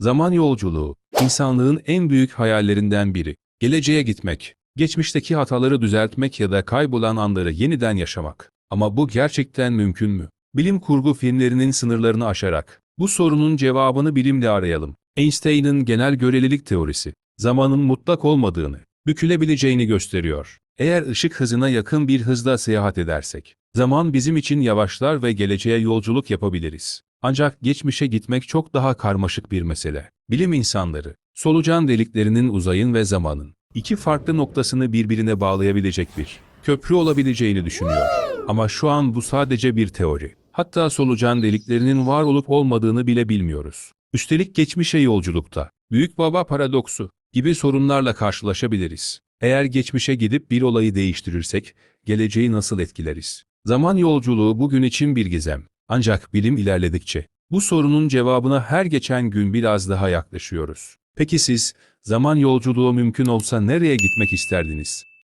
Zaman yolculuğu, insanlığın en büyük hayallerinden biri. Geleceğe gitmek, geçmişteki hataları düzeltmek ya da kaybolan anları yeniden yaşamak. Ama bu gerçekten mümkün mü? Bilim kurgu filmlerinin sınırlarını aşarak bu sorunun cevabını bilimle arayalım. Einstein'ın genel görelilik teorisi, zamanın mutlak olmadığını, bükülebileceğini gösteriyor. Eğer ışık hızına yakın bir hızla seyahat edersek, zaman bizim için yavaşlar ve geleceğe yolculuk yapabiliriz. Ancak geçmişe gitmek çok daha karmaşık bir mesele. Bilim insanları, solucan deliklerinin uzayın ve zamanın iki farklı noktasını birbirine bağlayabilecek bir köprü olabileceğini düşünüyor. Ama şu an bu sadece bir teori. Hatta solucan deliklerinin var olup olmadığını bile bilmiyoruz. Üstelik geçmişe yolculukta, büyük baba paradoksu gibi sorunlarla karşılaşabiliriz. Eğer geçmişe gidip bir olayı değiştirirsek, geleceği nasıl etkileriz? Zaman yolculuğu bugün için bir gizem. Ancak bilim ilerledikçe, bu sorunun cevabına her geçen gün biraz daha yaklaşıyoruz. Peki siz, zaman yolculuğu mümkün olsa nereye gitmek isterdiniz?